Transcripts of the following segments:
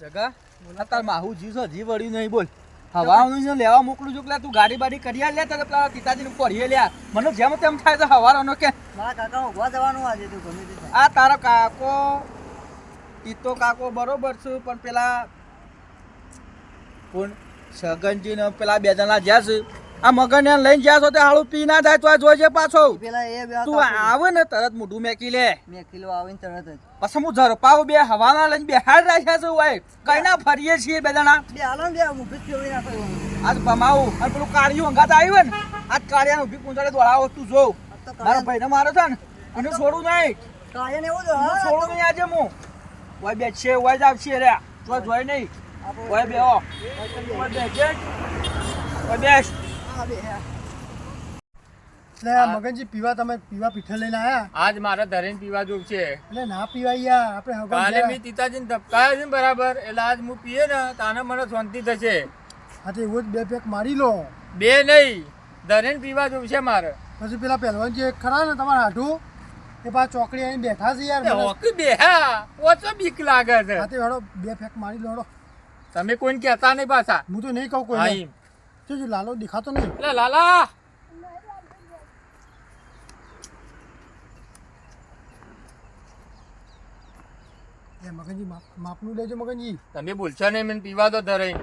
જગા બોલા તાર માહુ જીવ છે જીવ વળ્યું નહીં બોલ. હવાનું છે લેવા મોકલું છું તું ગાડી બાડી કરી લે તો પેલા પડીએ લ્યા મને જેમ તેમ થાય તો હવારનો કે. મારા કાકા ઊભા જવાનું આજે તું ગમે તે આ તારો કાકો તીતો કાકો બરોબર છે પણ પેલા કોણ? સગનજી ને પેલા બે જણા જ્યાં છે આ મગન ને લઈને જ્યાં છો તે હાળું પી ના થાય તો આ જોજે પાછો. પેલા એ તું આવે ને તરત મોઢું મેકી લે. મેં કિલો આવીને તરત જ. પછી હું ઝરપાવ બે હવાના લઈને બેહાડ રાખ્યા છે ભાઈ કઈ ના ફરીએ છીએ બે જણા. બે હાલો બે ઊભી જ ફેરવી નાખો આજ ભમાવું. અને પેલું કાળિયું અંગાત આવ્યું ને આજ કાળિયાનું ઊભી પૂંજાડે દોડાવો તું તો મારા ભાઈને મારો છે ને અને છોડું નહીં. કાળિયાને એવું જો છોડું નહીં આજે હું. ઓય બે છે ઓય જ આવશે રે. તો જોઈ નહીં. ઓય બે ઓ ઓય બે જે ઓય બેસ. એટલે મગનજી પીવા તમે પીવા પીઠે લઈને આયા? આજ મારા ધરીને પીવા જેવું છે. એટલે ના પીવાય યાર આપણે હવે કાલે. મેં તીતાજીને ધબકાયા છે ને બરાબર એટલે આજ હું પીએ ને તાને મને શાંતિ થશે. હા તો એવું જ બે પેક મારી લો. બે નહીં ધરીને પીવા જેવું છે મારે. પછી પેલા પહેલવાન જે ખરા ને તમારા હાઠું એ પાછા ચોકડી આવીને બેઠા છે યાર એ મને- હોકી બે હા ઓછો બીક લાગે છે. હા તો હેડો બે પેક મારી લો. તમે કોઈને કહેતા નહીં પાછા. હું તો નહીં કહું કોઈ એમ. જો લાલો દેખાતો નહીં. એટલે લાલા! એ મગનજી માપ માપનું લેજો મગનજી. તમે બોલશો નહીં મને પીવા દો ધરાઈ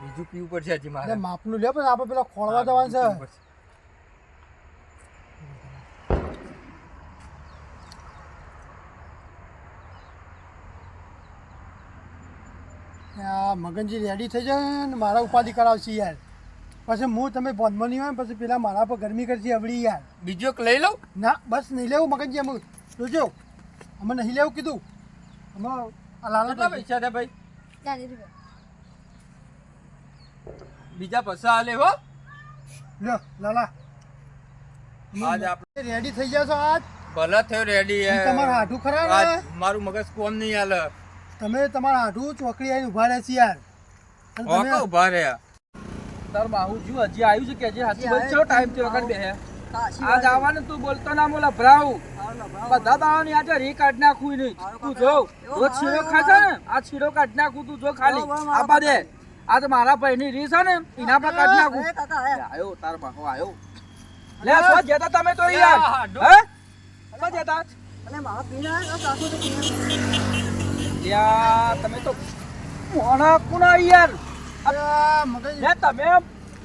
બીજું પીવું પડશે હજી મારે. માપનું લે પણ આપણે પેલા ખોળવા જવાનું છે. પડશે. રેડી થઈ જાય ને મારા ઉપાધિ કરાવશે યાર. પછી હું તમે બોધમાં નહીં હોય ને પછી પેલા મારા પર ગરમી કરશે અવળી યાર. બીજો લઈ લઉં? ના બસ નહીં લેવું મગનજી અમે જોજો. અમે નહીં લેવું કીધું. અમે આ લાલો કેટલા પૈસા છે ભાઈ? બીજા પૈસા આલે હો. લ્યો લાલા. આજ આપણે રેડી થઈ જશો આજ? ભલે થયો રેડી તમારા હાથું ખરા મારું મગજ કોમ નહીં હાલે તમે તમારા હાઠું ચોકડી આવીને ઊભા રહેશે યાર. અને ઓકે ઊભા રહ્યા તાર માહુ હજી આવ્યું છે કે હજી હાથી બોલ ચો ટાઈમ થયો વખત બે આજ આવવાનું તું બોલતો ના બોલા ભરાવું. બધા દાવાની આજે રી કાઢ નાખું નહીં તું જો રોજ શીરો ખાશે ને? આ શીરો કાઢ નાખું તું જો ખાલી. એવો દે આ તો મારા ભાઈની રી છે ને એના પર કાઢ નાખું. આયો તાર બાહો આયો. લે સો જતા તમે તો યાર. હે સો જતા. મારા તો. યા તમે તો મોણા કુણા યાર લે તમે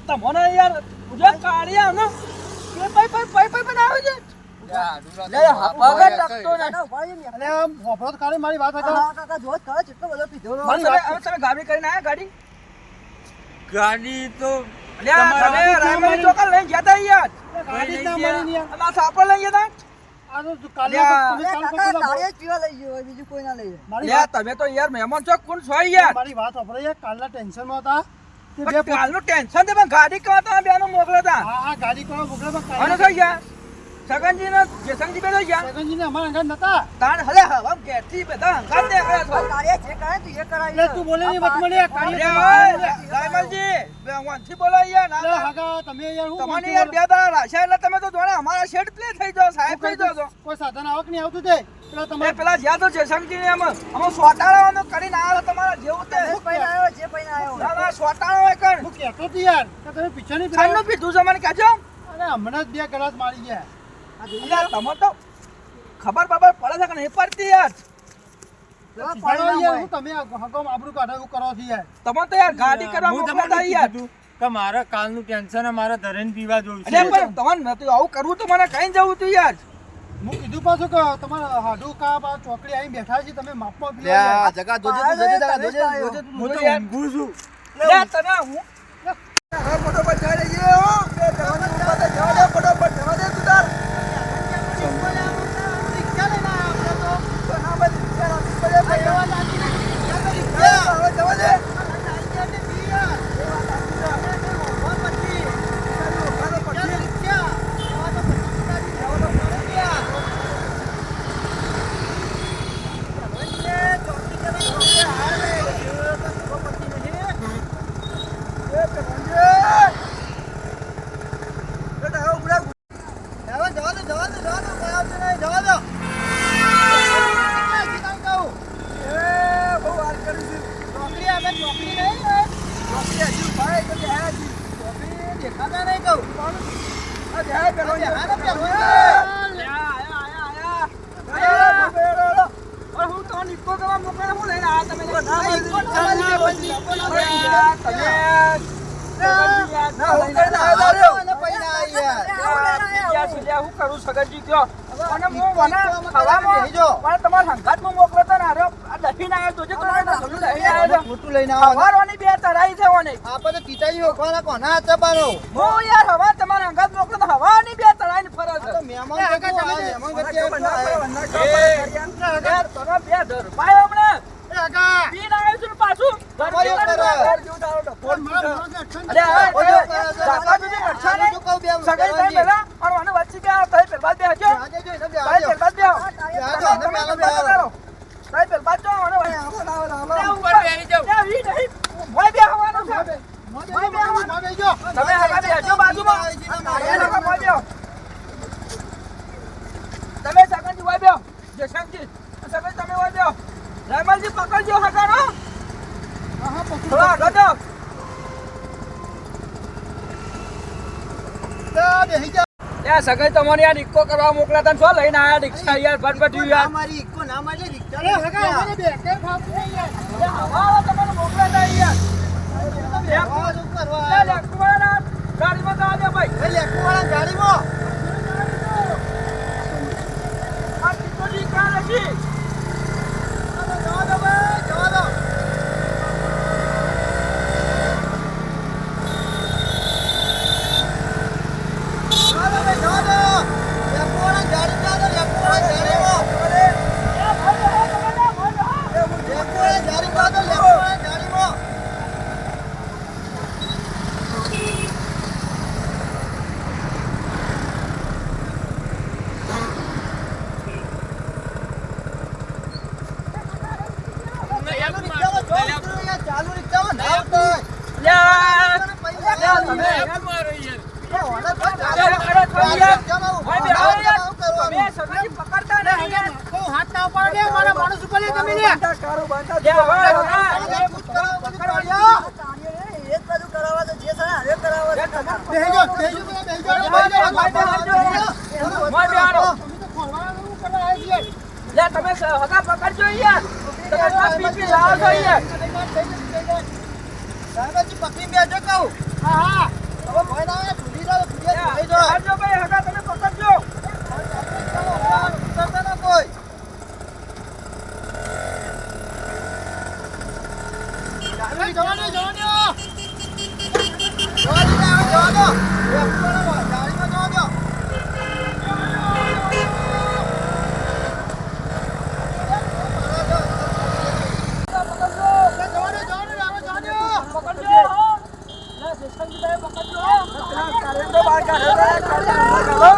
તમોને યાર કાઢ્યા ને છે. હતો હવે તમે ગાડી કરીને આયા ગાડી? ગાડી તો લે તમે રાયમણી ચોકા લઈને ગયા તા યાર સાપડ લઈ ગયા? આ તો કાલે લ્યા. તમે તા તમે તો યાર મહેમાન છો કોણ છો યાર મારી વાત હોભળો યાર કાલના ટેન્શનમાં હતા તે કાલનું ટેન્શન છે પણ ગાડી કવા તમે બેનો મોકલો તા હા હા ગાડી કોણ મોકલે પણ અને થઈ ગયા સગનજી ને જેસંગજી બે થઈ ગયા સગનજીને અમારા અંગાત નતા. તાણ હલે હવા ઘેરથી બધા દે છો. કરે તું એ બોલે નહીં વચમાં લે, કાળીએ અરે રાયમલજી વાંથી બોલો યાર ના, હગા તમે યાર હું તમને યાર બે દાડા રાખ્યા એટલે તમે તો જોડે અમારા શેડ પ્લે થઈ જાઓ સાહેબ થઈ છો. કોઈ સાધન આવક નહીં આવતું તે. પેલા એ પેલા જ્યાં તો જેસંગજી ને એમ અમે સોટાળાનો કરીને આવ્યા તમારા જેવું તે. આવ્યો જે પૈને આવ્યો. ના, ના, સોટાળો હોય કણ. હું કહેતો યાર તમે પીછાની પેલા ખાંડનું પીધું છે મને કહેજો. અરે હમણાં જ બે ગ્લાસ મારી ગયા. અલ્યા, તમે તો ખબર બબર પડે છે કે નહીં પડતી યાર. પેલા પીછાનો પાણી ના યાર હોય. હું તમે આ હગમ આબરૂ કાઢો એવું કરો છો યાર. તમે તો યાર ગાડી કરવા હું તમને મોકલતા યાર. કીધું કે મારે કાલનું ટેન્શન મારે ધરીને પીવા જોવું છે. અલ્યા, પણ તમારે આવું કરવું તો મને કઈ જવું તું યાર. હું કીધું પાછું કે તમારા હાડુ કા બા ચોકડી આવીને બેઠા છે તમે માપમાં પીવો જગા જોજે, જોજે, જગા, જોજે, જોજે, હું તો ઊંઘું છું. લ્યા, તને હું હવે ફટોફટ જવા દેજે, હો. બે જવાનું ઊભા થા, જવા દે, ફટોફટ જવા દે તું તાર. તો ના બધી રિક્ષા રાખવી પડે, ભાઈ. રિક્ષા, હવે જવા દે. જવા દો, જવા દો, જવા દો, જવા દો, કોઈ આવતું નહીં, જવા દો. કાકા નહીં કહું આ જાય પેલો આ જાય, આ પેલો. આયા, આયા, આયા. આયા, બબેડો. અરે હું તો નિક્કો કરવા મોકલે હું લઈને આયા તમે ના, અરે ના, યાર, તમે યાર, ના લઈને આયા આવો દારૂ. અને પૈણા આયા યાર. યાર, સુલ્યા, હું કરું સગનજી કયો અને હું નિક્કો, મને નિક્કો, અમે ખાવામાં બેહીજો. તમારા સંઘાતમાં મોકલો તો ને આ દહી ના આવ્યો તો મોટું લઈને આવો હવારોની બે તરાઈ છે ઓને. આપણે તો પિતાજી ઓખવાના કોના હાથે બાનો? હું યાર હવા તમારા અંગત મોકલો તો હવાની બે તરાઈને ફરજ તો મહેમાન તો મહેમાન આવે, મહેમાન ગતિ આવે. યાર, તમે બે ધરપાયો હમણાં. પીને આવ્યો છું ને પાછું. તમારી ઉપર. જેવું તારો અઠાણ અરે ઓજો કાકા એ કરે છે. ઝાકા સુધી રક્ષા આનું નહીં. શું કહું બે સગાઈ થાય પેલા અને વચ્ચે બે હાથ થાય, પહેલા બે હજો. આજે જો એને બે આવજો. પહેલા બે આવો. આવજો, તમે અમે બે બે આવજો. કરો. થાય, પહેલા જો, અને વચ્ચે. ત્યાં ઉપર બેસી જાઓ. ત્યાં વી નહીં. મોય બે આવવાનું છે. મોય બે આવવાનું. માં બેસજો. તમે હગા બેસજો બાજુમાં. એ લોકો મોય બેહો. તમે સગનજી મોય બેહો. જયશંકરજી, સગન તમે મોય બેહો. રાયમલજી પકડજો હગાનો. હા, હા, પકડો. થોડા આગળ જાઓ. તો ત્યાં સગાઈ તમારી આ ડિક્કો કરવા મોકલા હતા ને લઈને આયા રિક્ષા યાર ના યાર મારી ઇક્કો, ના મારી રિક્ષા અરે, હગા, રિક્ષા. અમારે બે કેમ ફાવતું નહીં યાર? હવાઓ તમને મોકલા તા યાર શું કરવા આવ્યા? લેખવાના ગાડીમાં તો દે ભાઈ એ લેકુવાળા ગાડીમાં. આ કાં નથી જવા દો ભાઈ, જવા દો. જવા દો ભાઈ, જવા દો. લેકુવાળા ગાડી જવા દો, લેકુવાળા ગાડીમાં. લેકુવાળા ગાડી જવા દો, લેકુવાળા ગાડીમાં. ચાલુ રિક્ષામાં જો ઉતરો યાર, ચાલુ રિક્ષામાં ના ઉતરાય. લ્યા પૈસા લ્યા તમે તમે મારો યાર. ઓર્ડર પર અરે, ચાલુ અરે, થોડી યાર. રિક્ષામાં ઊભા ભાઈ, રહો, બે યાર. શું કરવાનું? તમે સગાઈ પકડતા નહીં યાર. બહુ હાથ ના ઉપાડો લે, મારા માણસ ઉપર લે તમે લે. લ્યા, હવે, હવે. પૂછ કરો, બધું કરવાનું. બેસી જાઓ, બેસી જાઓ, બેસી જાઓ, બેસી જાઓ. મોય બે હારો. તમે તો ખોરવાના એવું કરવા આવ્યા છીએ. લ્યા, તમે હગા પકડજો યાર તમે આ પી પી લાવો છો યાર સાહેબજી પકડી બેજો કહું. હા. હવે ભય ના આવે, ભૂલી જાઓ, ભૂલી. પકડજો ભાઈ હગા ਪੂਰੇ ਬਾਹਰ ਕਰ ਰਿਹਾ ਕਰ ਰਿਹਾ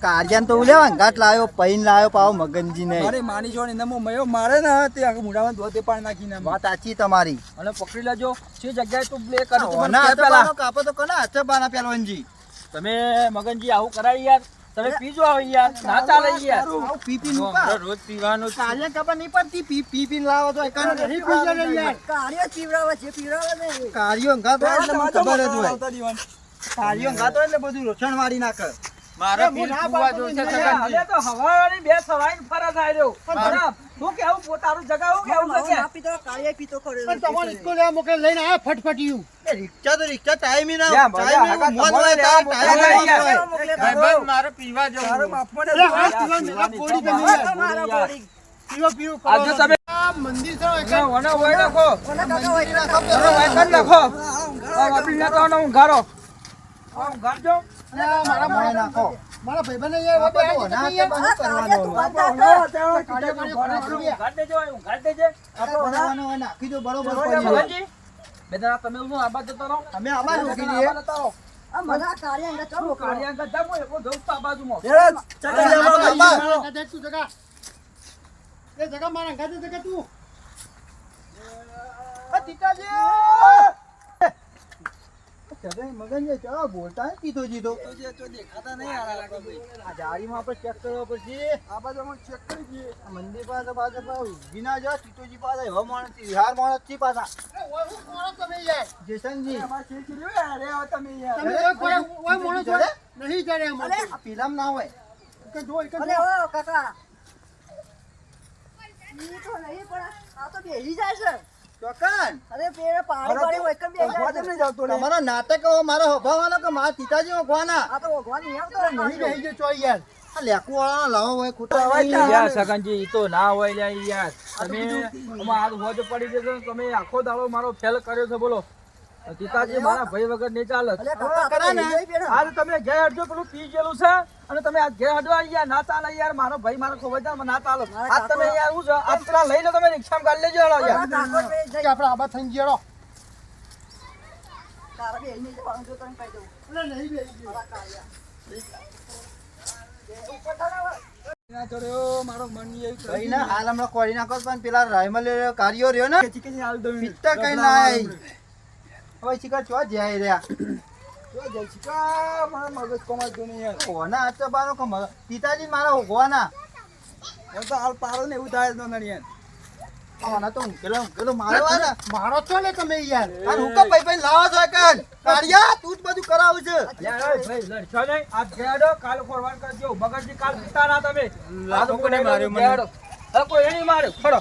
કાળિયાને તો લેવા લાયો પૈન લાયો પાવ મગનજી ને અરે માની જો ને મયો મારે ને તે આખું મોઢામાં ધોતે પાણી. વાત સાચી તમારી. અને પકડી લેજો. જે જગ્યાએ તું બ્લે કરી તું મને પહેલા. બાનો કાપો તો કોના હાથે બાના પેલવાનજી તમે મગનજી આવું કરાય યાર. તમે પીજો આવો યાર ના ચાલે યાર આવું પી પી નું કા રોજ પીવાનું. કાળિયા ખબર નહીં પડતી પી પી પી લાવો તો એકાને નહીં પી જાય ને યાર. ને કાર્યો ગાતો એટલે મને ખબર જ હોય. કાર્યો ગાતો એટલે બધું રોછણ વાળી નાખે મારે હું ના પીવા પાડતો જોશે નહીં. હવે તો હવાવાળી બે સવાઈને ફરજ આઈ રહ્યો બરાબર કેવું પોતાનું જગાવું કેવું છે કે? પણ તમારે સ્કૂલ લેવા મોકલે લઈને આયા ફટફટિયું. રિક્ષા તો રિક્ષા ટાઈમ ના ટાઈમ આગળ હોય લેવા ટાઈમ નહીં મારે પીવા જવું અરે આ પીવા મેલા પોડી તો નહીં યાર. પીવો પીવો આજે તમે મંદિર છે એક ના, હોય નાખો મંદિર ના ખબર. વને હોય નાખો આ વાપરી લેતો આનો ઊંઘારો આ ઊંઘાડજો. અને આ મારા મારા નાખો મારા ભાઈબંધને યાર હવે આ ના, તો યાર. બધું કરવાનું. ઊંઘાડ દેજો ઊંઘાડ દેજે આપણે બનાવવાનું નાખી દો બરોબર પડી બેટા તમે શું આબા જતો રહો અમે આમાં જ દઈએ. આબા જતા રહો. કાળિયા કરતા હું એકલો જઉં છું બાજુમાં. ચકલી લેવા આ બાપા. તું જગા. એ જગા મારા અંગાથે જગા તું. આ ટીટાજી! જગાઈ મગનજી, ચલો, બોલતા નહીં દેખાતા નહીં આ જાળીમાં આપણે ચેક કરવા પડશે. આ મંદિર પાસે પાસે વિના ઊભી ના પાસે એવા માણસ વિહાર માણસથી પાછા. એ ઓય હું કોણ તમે યાર? જેસંગજી, નહીં માણસ હોય? નહીં જડે અમારે. આ પીલામ ના હોય એક જ જો, એક જ તમારા નાટક એવો મારો કે મારા પિતાજી ઓગવાના નહીં બેસી ગયો ચોય યાર. આ લેકુ વાળાનો લાવો હોય. ખોટા યાર સગનજી ઈ તો ના હોય લ્યા યાર. તમે આમાં હાથ હોજ પડી જશે તમે આખો દાડો મારો ફેલ કર્યો છે બોલો. પિતાજી મારા ભાઈ વગર નહીં ચાલે આજ તમે જય હટજો પેલું પી ગયેલું છે. અને તમે આજ ઘેર હડવા યાર ના ચાલે યાર મારો ભાઈ મારો ખોવાઈ જાય ના ચાલો. આજ તમે યાર હું છે? આજ પેલા લઈ લો તમે રિક્ષામાં ગાડી લેજો હેડો યાર. આપણે આબા થઈને ગયેલો. એટલે નહીં બેસી ગયો. ભાઈ ના હાલ હમણાં કોરી નાખો પણ પેલા રાયમલ કાર્યો રહ્યો ને. કઈ ના હવે શિકાર ચો જાય રહ્યા. તો પિતાજી મારા આના તો છો ને તમે યાર? હુકમ ભાઈ ભાઈ લાવો છો કન તું જ બધું કરાવું છે. યાર ઓય ભાઈ લડશો નહીં. આજ ઘેર કાલ ફોરવર્ડ કરજો. બગડજી કાલ પીતા ના તમે. લાતો કોને માર્યો મને? હવે કોઈ નહીં માર્યો? ખડો